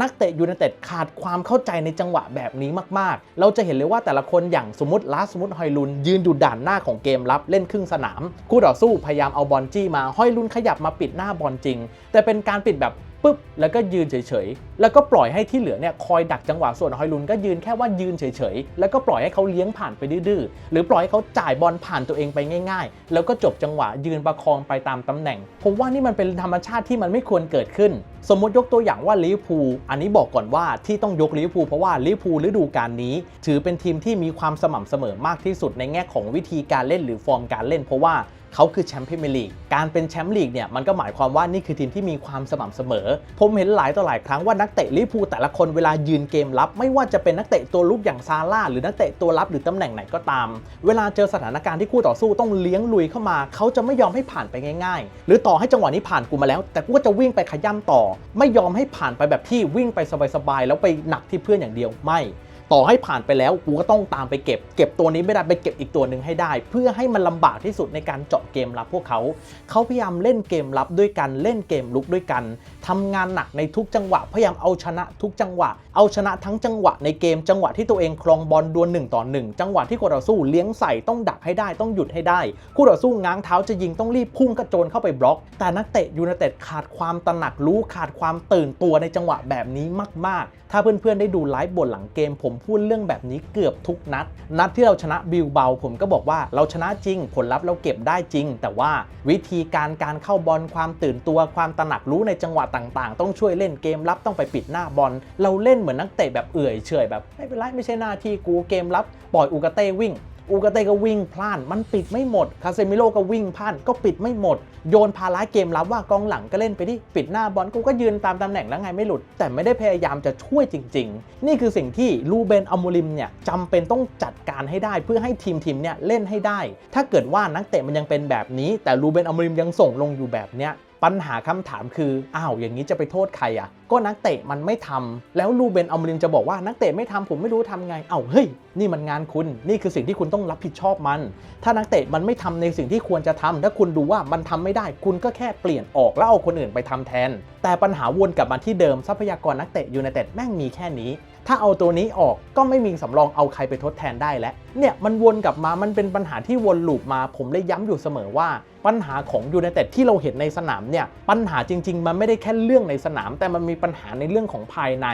นักเตะยูไนเต็ดขาดความเข้าใจในจังหวะแบบนี้มากๆ เราจะเห็นเลยว่าแต่ละคนอย่างสมมติลาสมุตฮอยลุนยืนอยู่ด่านหน้าของเกมรับเล่นครึ่งสนามคู่ต่อสู้พยายามเอาบอลจี้มาฮอยลุนขยับมาปิดหน้าบอลจริง แต่เป็นการปิดแบบปุ๊บแล้วก็ยืนเฉยๆ แล้วก็ปล่อยให้ที่เหลือเนี่ยคอยดักจังหวะส่วนฮอยลุนก็ยืนแค่ว่ายืนเฉยๆ แล้วก็ปล่อยให้เขาเลี้ยงผ่านไปดื้อๆ หรือปล่อยให้เขาจ่ายบอลผ่านตัวเองไปง่ายๆ แล้วก็จบจังหวะยืนประคองไปตามตำแหน่ง ผมว่านี่มันเป็นธรรมชาติที่มันไม่ควรเกิดขึ้น สมมติยกตัวอย่างว่าลิเวอร์พูลอันนี้บอกก่อนว่าที่ต้องยกลิเวอร์พูลเพราะว่าลิเวอร์พูลฤดูกาลนี้ ถือเป็นทีมที่มีความสม่ำเสมอมากที่สุดในแง่ของวิธีการเล่นหรือฟอร์มการเล่น เพราะว่า เขาคือแชมป์พรีเมียร์ลีก การเป็นแชมป์ลีกเนี่ยมันก็หมายความว่านี่คือทีมที่มีความสม่ำเสมอ ผมเห็นหลายต่อหลายครั้งว่านักเตะลิเวอร์พูลแต่ละคนเวลายืนเกมรับ ไม่ว่าจะเป็นนักเตะตัวลุกอย่างซาร่าหรือนักเตะตัวรับหรือตำแหน่งไหนก็ตาม เวลาเจอสถานการณ์ที่คู่ต่อสู้ต้องเลี้ยงลุยเข้ามา เขาจะไม่ยอมให้ผ่านไปง่าย ๆ หรือต่อให้จังหวะนี้ผ่านกูมาแล้ว แต่กูก็จะวิ่งไปขย้ำต่อ ไม่ยอมให้ผ่านไปแบบที่วิ่งไปสบายๆแล้วไปหนักที่เพื่อนอย่างเดียวไม่ ต่อให้ผ่านไปแล้วกูก็ต้องตามไปเก็บ เก็บตัวนี้ไม่ได้ไปเก็บอีกตัวหนึ่งให้ได้ เพื่อให้มันลำบากที่สุดในการเจาะเกมรับพวกเขา เขาพยายามเล่นเกมรับด้วยกันเล่นเกมลุกด้วยกันทำงานหนักในทุกจังหวะพยายามเอาชนะทุกจังหวะ เอาชนะทั้งจังหวะในเกมจังหวะที่ตัวเองครองบอลดวลหนึ่งต่อหนึ่งจังหวะที่คู่ต่อสู้เลี้ยงใส่ต้องดักให้ได้ต้องหยุดให้ได้คู่ต่อสู้ง้างเท้าจะยิงต้องรีบพุ่งกระโจนเข้าไปบล็อก แต่นักเตะยูไนเต็ดขาดความตระหนักรู้ขาดความตื่นตัวในจังหวะแบบนี้มากๆ ถ้าเพื่อนๆได้ดูไลฟ์บนหลังเกม ผมพูดเรื่องแบบนี้เกือบทุกนัด นัดที่เราชนะบิลเบา ผมก็บอกว่าเราชนะจริง ผลลัพธ์เราเก็บได้จริง แต่ว่าวิธีการการเข้าบอลความตื่นตัวความตระหนักรู้ในจังหวะต่างๆ ต้องช่วยเล่นเกมรับต้องไปปิดหน้าบอลเราเล่นเหมือนนักเตะแบบเอื่อยเฉยแบบไม่เป็นไรไม่ใช่หน้าที่กูเกมรับปล่อยอูกาเต้วิ่ง อูกาเต้ก็วิ่งพลานมันปิดไม่หมด คาเซมิโลก็วิ่งพลานก็ปิดไม่หมด โยนภาระเกมรับว่ากองหลังก็เล่นไปที่ปิดหน้าบอลกูก็ยืนตามตำแหน่งแล้วไงไม่หลุด แต่ไม่ได้พยายามจะช่วยจริง ๆ นี่คือสิ่งที่ลูเบนอัมโมลิมเนี่ยจำเป็นต้องจัดการให้ได้เพื่อให้ทีมทีมเนี่ยเล่นให้ได้ ถ้าเกิดว่านักเตะมันยังเป็นแบบนี้ แต่ลูเบนอัมโมลิมยังส่งลงอยู่แบบเนี้ย ปัญหาคำถามคืออ้าวอย่างนี้จะไปโทษใครอะ ก็นักเตะมันไม่ทำแล้วลูเบนอัมริมจะบอกว่านักเตะไม่ทำผมไม่รู้ทำไง เอ้าเฮ้ยนี่มันงานคุณนี่คือสิ่งที่คุณต้องรับผิดชอบมัน ถ้านักเตะมันไม่ทำในสิ่งที่ควรจะทำถ้าคุณดูว่ามันทำไม่ได้ คุณก็แค่เปลี่ยนออกแล้วเอาคนอื่นไปทำแทน แต่ปัญหาวนกลับมาที่เดิมทรัพยากรนักเตะยูไนเต็ดแม่งมีแค่นี้ ถ้าเอาตัวนี้ออกก็ไม่มีสำรองเอาใครไปทดแทนได้แล้ว เนี่ยมันวนกลับมา มันเป็นปัญหาที่วนลูปมา ผมเลยย้ำอยู่เสมอว่า ปัญหาของยูไนเต็ดที่เราเห็นในสนามเนี่ย ปัญหาจริง ๆ มันไม่ได้แค่เรื่องในสนาม แต่มันมีปัญหาในเรื่องของภายใน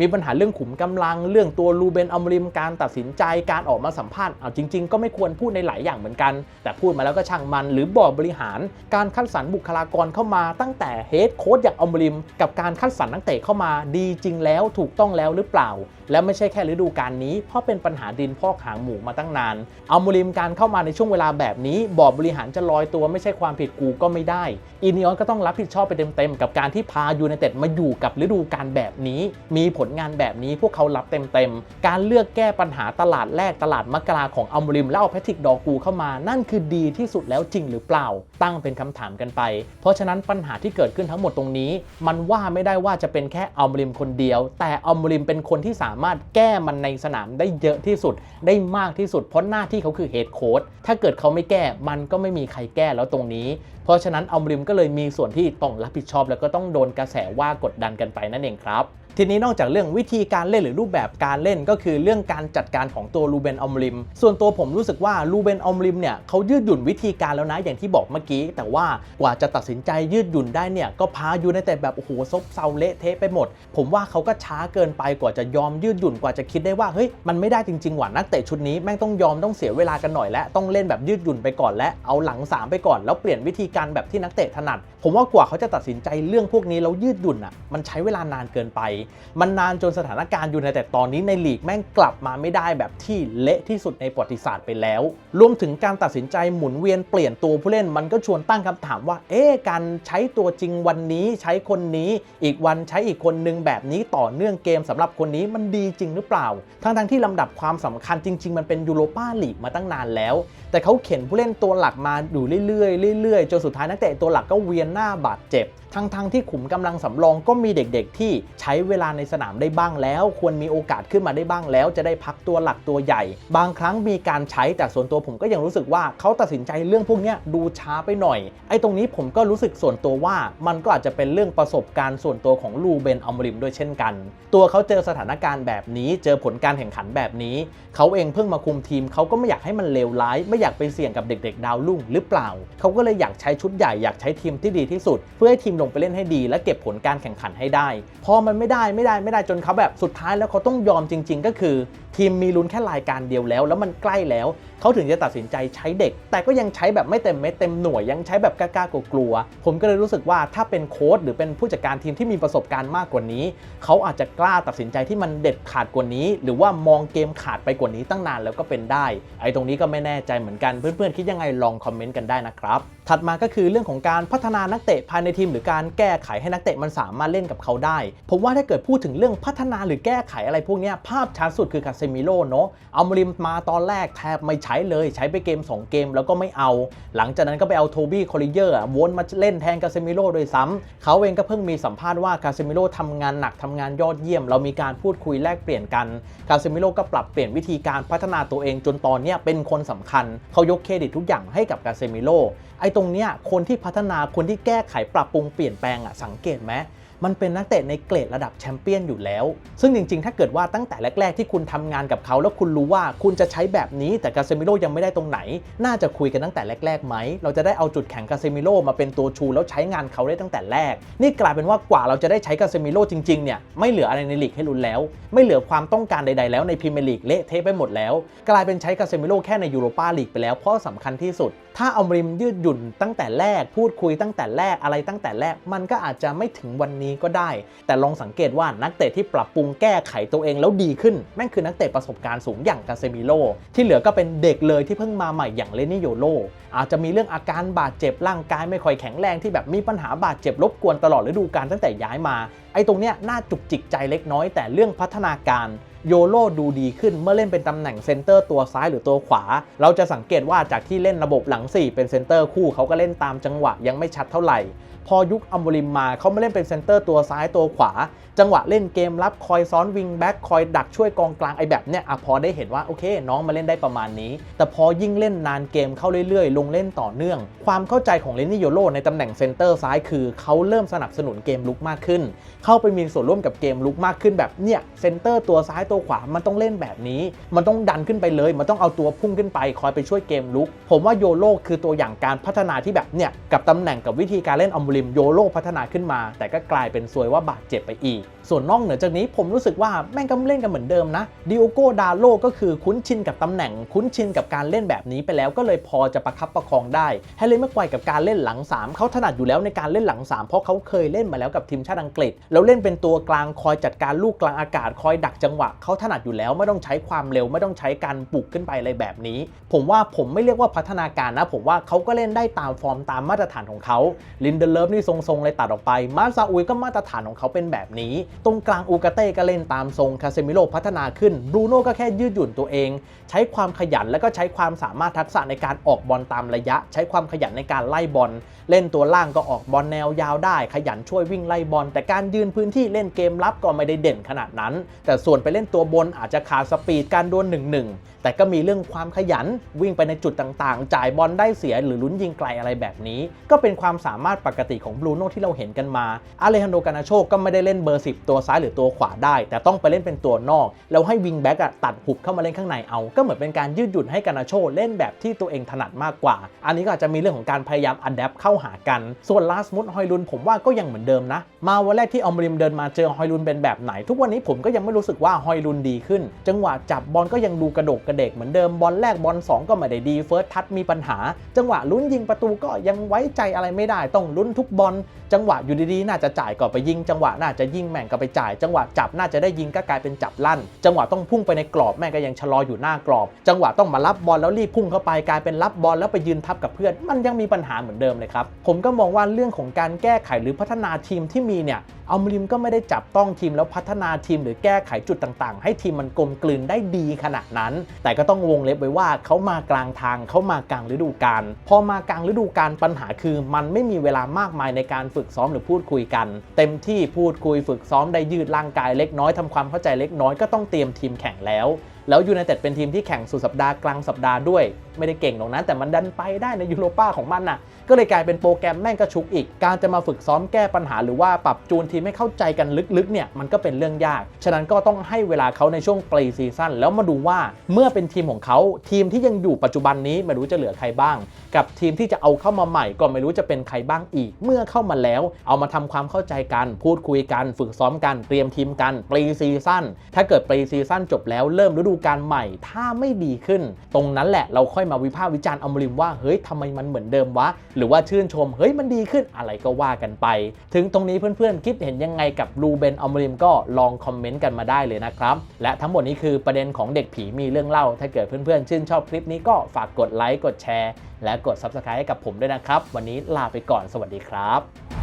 มีปัญหาเรื่องขุมกำลัง เรื่องตัวลูเบนอมริม การตัดสินใจ การออกมาสัมภาษณ์ เอาจริง ๆ ก็ไม่ควรพูดในหลายอย่างเหมือนกัน แต่พูดมาแล้วก็ช่างมัน หรือบอร์ดบริหาร การคัดสรรบุคลากรเข้ามา ตั้งแต่เฮดโค้ชอย่างอมริม กับการคัดสรรนักเตะเข้ามา ดีจริงแล้ว ถูกต้องแล้วหรือเปล่า และไม่ใช่แค่ฤดูกาลนี้ เพราะเป็นปัญหาดินพอกหางหมูมาตั้งนาน เอัมริมการเข้ามาในช่วงเวลาแบบนี้ บอร์ดบริหารจะลอยตัวไม่ใช่ความผิดกูก็ไม่ได้อินิออนก็ต้องรับผิดชอบไปเต็มๆกับการที่พายูไนเต็ดมาอยู่กับฤดูกาลแบบนี้ มีผลงานแบบนี้พวกเขารับเต็มๆการเลือกแก้ปัญหาตลาดแรกตลาดมกราของอัมริมแล้วเอาแพทริกดอกูเข้ามา นั่นคือดีที่สุดแล้วจริงหรือเปล่า ตั้งเป็นคำถามกันไป เพราะฉะนั้นปัญหาที่เกิดขึ้นทั้งหมดตรงนี้ มันว่าไม่ได้ว่าจะเป็นแค่อัมริมคนเดียว แต่อัมริมเป็นคนที่สามารถแก้มันในสนามได้เยอะที่สุดได้มากที่สุดเพราะหน้าที่เขาคือเฮดโค้ดถ้าเกิดเขาไม่แก้มันก็ไม่มีใครแก้แล้วตรงนี้ เพราะฉะนั้นอมริมก็เลยมีส่วนที่ต้องรับผิดชอบ แล้วก็ต้องโดนกระแสว่ากดดันกันไปนั่นเองครับ ทีนี้นอกจากเรื่องวิธีการเล่นหรือรูปแบบการเล่นก็คือเรื่องการจัดการของตัวลูเบนอมริม ส่วนตัวผมรู้สึกว่าลูเบนอมริมเนี่ยเขายืดหยุ่นวิธีการแล้วนะอย่างที่บอกเมื่อกี้ แต่ว่ากว่าจะตัดสินใจยืดหยุ่นได้เนี่ยก็พาอยู่ในแต่แบบโอ้โหซบเซาเละเทะไปหมด ผมว่าเขาก็ช้าเกินไปกว่าจะยอมยืดหยุ่นกว่าจะคิดได้ว่าเฮ้ยมันไม่ได้จริงๆว่ะนักเตะชุดนี้แม่งต้องยอมต้องเสียเวลากันหน่อยและต้องเล่นแบบยืดหยุ่นไปก่อนและเอาหลังสามไปก่อนแล้วเปลี่ยนวิธีการแบบที่นักเตะถนัด ผมว่ากว่าเขาจะตัดสินใจเรื่องพวกนี้แล้วยืดหยุ่นอะมันใช้เวลานานเกินไปมันนานจนสถานการณ์อยู่ในแต่ตอนนี้ในลีกแม่งกลับมาไม่ได้แบบที่เละที่สุดในประวัติศาสตร์ไปแล้ว รวมถึงการตัดสินใจหมุนเวียนเปลี่ยนตัวผู้เล่นมันก็ชวนตั้งคำถามว่า เอ๊ะการใช้ตัวจริงวันนี้ใช้คนนี้ อีกวันใช้อีกคนนึงแบบนี้ต่อเนื่องเกมสำหรับคนนี้มันดีจริงหรือเปล่า ทั้งๆที่ลำดับความสำคัญจริง ๆ มันเป็นยูโรปาลีกมาตั้งนานแล้ว แต่เขาเข็นผู้เล่นตัวหลักมาอยู่เรื่อยๆเรื่อยๆจนสุดท้ายนักเตะตัวหลักก็เวียนหน้าบาดเจ็บ ทั้งๆทที่ขุมกำลังสำรองก็มีเด็กๆ ที่ใช้เววลาในสนามได้บ้างแล้ว ควรมีโอกาสขึ้นมาได้บ้างแล้ว จะได้พักตัวหลักตัวใหญ่ บางครั้งมีการใช้แต่ส่วนตัวผมก็ยังรู้สึกว่าเขาตัดสินใจเรื่องพวกนี้ดูช้าไปหน่อย ไอ้ตรงนี้ผมก็รู้สึกส่วนตัวว่ามันก็อาจจะเป็นเรื่องประสบการณ์ส่วนตัวของลูเบนอัมริมด้วยเช่นกัน ตัวเขาเจอสถานการณ์แบบนี้ เจอผลการแข่งขันแบบนี้ เขาเองเพิ่งมาคุมทีมเขาก็ไม่อยากให้มันเลวร้าย ไม่อยากไปเสี่ยงกับเด็ก ๆ ดาวรุ่งหรือเปล่า เขาก็เลยอยากใช้ชุดใหญ่อยากใช้ทีมที่ดีที่สุด เพื่อให้ทีมลงไปเล่นให้ดี และเก็บผลการแข่งขันให้ได้ พอมันไม่ได้ได้ไม่ได้ไม่ได้จนเขาแบบสุดท้ายแล้วเขาต้องยอมจริง ๆ ก็คือ ทีมมีลุ้นแค่รายการเดียวแล้ว แล้วมันใกล้แล้ว เขาถึงจะตัดสินใจใช้เด็ก แต่ก็ยังใช้แบบไม่เต็มเม็ดเต็มหน่วยยังใช้แบบกล้ากลัวๆผมก็เลยรู้สึกว่าถ้าเป็นโค้ชหรือเป็นผู้จัดการทีมที่มีประสบการณ์มากกว่านี้ เขาอาจจะกล้าตัดสินใจที่มันเด็ดขาดกว่านี้ หรือว่ามองเกมขาดไปกว่านี้ตั้งนานแล้วก็เป็นได้ ไอ้ตรงนี้ก็ไม่แน่ใจเหมือนกันเพื่อนๆคิดยังไงลองคอมเมนต์กันได้นะครับถัดมาก็คือเรื่องของการพัฒนานักเตะภายในทีม หรือการแก้ไขให้นักเตะมันสามารถเล่นกับเขาได้ ผมว่าถ้าเกิดพูดถึงเรื่องพัฒนาหรือแก้ไขอะไรพวกนี้ภาพชัดสุดคือคาเซซมิโร่เนาะเอามาริมมาตอนแรกแทบไม่ใช้เลยใช้ไปเกม 2 เกมแล้วก็ไม่เอา หลังจากนั้นก็ไปเอาโทบี้คอลิเยอร์วนมาเล่นแทนคาเซมิโร่โดยซ้ำเขาเองก็เพิ่งมีสัมภาษณ์ว่าคาเซมิโร่ทำงานหนักทำงานยอดเยี่ยม เรามีการพูดคุยแลกเปลี่ยนกันคาเซมิโร่ก็ปรับเปลี่ยนวิธีการพัฒนาตัวเองจนตอนนี้เป็นคนสำคัญ เขายกเครดิตทุกอย่างให้กับคาเซมิโร่ไอ้ตรงเนี้ยคนที่พัฒนาคนที่แก้ไขปรับปรุงเปลี่ยนแปลงอะสังเกตไหม มันเป็นนักเตะในเกรดระดับแชมเปี้ยนอยู่แล้ว ซึ่งจริง ๆ ถ้าเกิดว่าตั้งแต่แรก ๆ ที่คุณทำงานกับเขาแล้วคุณรู้ว่าคุณจะใช้แบบนี้แต่กาเซมิโร่ยังไม่ได้ตรงไหน น่าจะคุยกันตั้งแต่แรกๆไหม เราจะได้เอาจุดแข็งกาเซมิโร่มาเป็นตัวชูแล้วใช้งานเขาได้ตั้งแต่แรก นี่กลายเป็นว่ากว่าเราจะได้ใช้กาเซมิโร่จริงๆเนี่ยไม่เหลืออะไรในลีกให้ลุ้นแล้ว ไม่เหลือความต้องการใด ๆ แล้วในพรีเมียร์ลีกเละเทะไปหมดแล้ว กลายเป็นใช้กาเซมิโร่แค่ในยูโรปาลีกไปแล้วเพราะสำคัญที่สุด ถ้าเอาริมยืดหยุ่นตั้งแต่แรกพูดคุยตั้งแต่แรกอะไรตั้งแต่แรกมันก็อาจจะไม่ถึงวันนี้ก็ได้ แต่ลองสังเกตว่านักเตะที่ปรับปรุงแก้ไขตัวเองแล้วดีขึ้นแม่งคือนักเตะประสบการณ์สูงอย่างกาเซมิโลที่เหลือก็เป็นเด็กเลยที่เพิ่งมาใหม่อย่างเลนิโยโลอาจจะมีเรื่องอาการบาดเจ็บร่างกายไม่ค่อยแข็งแรงที่แบบมีปัญหาบาดเจ็บรบกวนตลอดฤดูกาลตั้งแต่ย้ายมาไอ้ตรงเนี้ยน่าจุกจิกใจเล็กน้อยแต่เรื่องพัฒนาการโยโลดูดีขึ้นเมื่อเล่นเป็นตำแหน่งเซนเตอร์ตัวซ้ายหรือตัวขวา เราจะสังเกตว่าจากที่เล่นระบบหลัง 4 เป็นเซนเตอร์คู่เขาก็เล่นตามจังหวะยังไม่ชัดเท่าไหร่พอยุคอัมบริมมาเขามาเล่นเป็นเซนเตอร์ตัวซ้ายตัวขวา จังหวะเล่นเกมรับคอยซ้อนวิงแบ็กคอยดักช่วยกองกลางไอแบบเนี้ยอะพอได้เห็นว่าโอเค น้องมาเล่นได้ประมาณนี้ แต่พอยิ่งเล่นนานเกมเข้าเรื่อยๆ ลงเล่นต่อเนื่อง ความเข้าใจของเลนนี่โยโลในตำแหน่งเซนเตอร์ซ้ายคือเขาเริ่มสนับสนุนเกมลุกมากขึ้น เข้าไปมีส่วนร่วมกับเกมลุกมากขึ้นแบบเนี่ยเซนเตอร์ตัวซ้ายตัวขวามันต้องเล่นแบบนี้ มันต้องดันขึ้นไปเลย มันต้องเอาตัวพุ่งขึ้นไป คอยไปช่วยเกมลุก ผมว่าโยโลคือตัวอย่างการพัฒนาที่แบบเนี่ยกับตำแหน่งกับวิธีการเล่นอัมบริมโยโลพัฒนาขึ้นมา แต่ก็กลายเป็นซวยว่าบาดเจ็บไปอีกส่วนนอกเหนือจากนี้ผมรู้สึกว่าแม่งก็เล่นกันเหมือนเดิมนะดิโอโกดาโลก็คือคุ้นชินกับตำแหน่ง คุ้นชินกับการเล่นแบบนี้ไปแล้วก็เลยพอจะประคับประคองได้แฮร์รี่แม็กไกวกับการเล่นหลัง 3 เขาถนัดอยู่แล้วในการเล่นหลัง 3 เพราะเขาเคยเล่นมาแล้วกับทีมชาติอังกฤษ แล้วเล่นเป็นตัวกลางคอยจัดการลูกกลางอากาศคอยดักจังหวะเขาถนัดอยู่แล้วไม่ต้องใช้ความเร็วไม่ต้องใช้การปลุกขึ้นไปอะไรแบบนี้ ผมว่าผมไม่เรียกว่าพัฒนาการนะ ผมว่าเขาก็เล่นได้ตามฟอร์มตามมาตรฐานของเขาลินเดเลฟนี่ทรงๆเลยตัดออกไป มาซาอุยก็มาตรฐานของเขาเป็นแบบนี้ตรงกลางอูกาเต้ก็เล่นตามทรงคาเซมิโลพัฒนาขึ้นบรูโน่ก็แค่ยืดหยุ่นตัวเอง ใช้ความขยันแล้วก็ใช้ความสามารถทักษะในการออกบอลตามระยะ ใช้ความขยันในการไล่บอล เล่นตัวล่างก็ออกบอลแนวยาวได้ ขยันช่วยวิ่งไล่บอล แต่การยืนพื้นที่เล่นเกมรับก็ไม่ได้เด่นขนาดนั้น แต่ส่วนไปเล่นตัวบนอาจจะขาดสปีดการดวล1 1แต่ก็มีเรื่องความขยันวิ่งไปในจุดต่างๆ จ่ายบอลได้เสียหรือลุ้นยิงไกลอะไรแบบนี้ ก็เป็นความสามารถปกติของบรูโน่ที่เราเห็นกันมาอาเลฮันโดกานาโชก็ไม่ได้เล่นเบอร์ 10ตัวซ้ายหรือตัวขวาได้ แต่ต้องไปเล่นเป็นตัวนอก แล้วให้วิงแบ็กตัดหุบเข้ามาเล่นข้างในเอา ก็เหมือนเป็นการยืดหยุ่นให้กานาโชเล่นแบบที่ตัวเองถนัดมากกว่า อันนี้ก็อาจจะมีเรื่องของการพยายามอัดแอปเข้าหากัน ส่วนลาสมุดฮอยลุนผมว่าก็ยังเหมือนเดิมนะ มาวันแรกที่ออมริมเดินมาเจอฮอยลุนเป็นแบบไหน ทุกวันนี้ผมก็ยังไม่รู้สึกว่าฮอยลุนดีขึ้น จังหวะจับบอลก็ยังดูกระโดกกระเดกเหมือนเดิมบอลแรกบอล2 ก็ไม่ได้ดีเฟิร์สทัชมีปัญหา จังหวะลุ้นยิงประตูก็ยังไว้ใจอะไรไม่ได้ต้องลุ้นทุกบอลจังหวะอยู่ดีๆ น่าจะจ่ายก็ไปยิงจังหวะน่าจะยิงแม่งก็ไปจ่าย จังหวะจับน่าจะได้ยิงก็กลายเป็นจับลั่น จังหวะต้องพุ่งไปในกรอบแม่ก็ยังชะลออยู่หน้ากรอบ จังหวะต้องมารับบอลแล้วรีบพุ่งเข้าไปกลายเป็นรับบอลแล้วไปยืนทับกับเพื่อน มันยังมีปัญหาเหมือนเดิมเลยครับผมก็มองว่าเรื่องของการแก้ไขหรือพัฒนาทีมที่มีเนี่ย อัลมริมก็ไม่ได้จับต้องทีมแล้วพัฒนาทีมหรือแก้ไขจุดต่างๆ ให้ทีมมันกลมกลืนได้ดีขนาดนั้น แต่ก็ต้องวงเล็บไว้ว่าเขามากลางทางเขามากลางฤดูกาลพอมากลางฤดูกาลปัญหาคือ มันไม่มีเวลามากมายในการฝึกซ้อมหรือพูดคุยกัน เต็มที่พูดคุยฝึกซ้อมได้ยืดร่างกายเล็กน้อยทำความเข้าใจเล็กน้อยก็ต้องเตรียมทีมแข่งแล้ว แล้วยูไนเต็ดเป็นทีมที่แข่งสุดสัปดาห์กลางสัปดาห์ด้วยไม่ได้เก่งหรอกนะแต่มันดันไปได้ในยูโรป้าของมันน่ะ ก็เลยกลายเป็นโปรแกรมแม่งกระชุกอีก การจะมาฝึกซ้อมแก้ปัญหาหรือว่าปรับจูนทีมให้เข้าใจกันลึกๆเนี่ยมันก็เป็นเรื่องยาก ฉะนั้นก็ต้องให้เวลาเขาในช่วงปรีซีซั่นแล้วมาดูว่าเมื่อเป็นทีมของเขาทีมที่ยังอยู่ปัจจุบันนี้ไม่รู้จะเหลือใครบ้าง กับทีมที่จะเอาเข้ามาใหม่ก็ไม่รู้จะเป็นใครบ้างอีก เมื่อเข้ามาแล้ว เอามาทำความเข้าใจกัน พูดคุยกัน ฝึกซ้อมกันเตรียมทีมกันปรีซีซั่นถ้าเกิดปรีซีซั่นจบแล้วเริ่มฤดูกาลใหม่ ถ้าไม่ดีขึ้น ตรงนั้นแหละเราค่อยมาวิพากษ์วิจารณ์อมริมว่าเฮ้ยทำไมมันเหมือนเดิมวะ หรือว่าชื่นชมเฮ้ยมันดีขึ้นอะไรก็ว่ากันไป ถึงตรงนี้เพื่อนๆ คิดเห็นยังไงกับลูเบนอมริมก็ลองคอมเมนต์กันมาได้เลยนะครับ และทั้งหมดนี้คือประเด็นของเด็กผีมีเรื่องเล่า ถ้าเกิดเพื่อนๆ ชื่นชอบคลิปนี้ก็ฝากกดไลค์กดแชร์และกด Subscribe ให้กับผมด้วยนะครับ วันนี้ลาไปก่อนสวัสดีครับ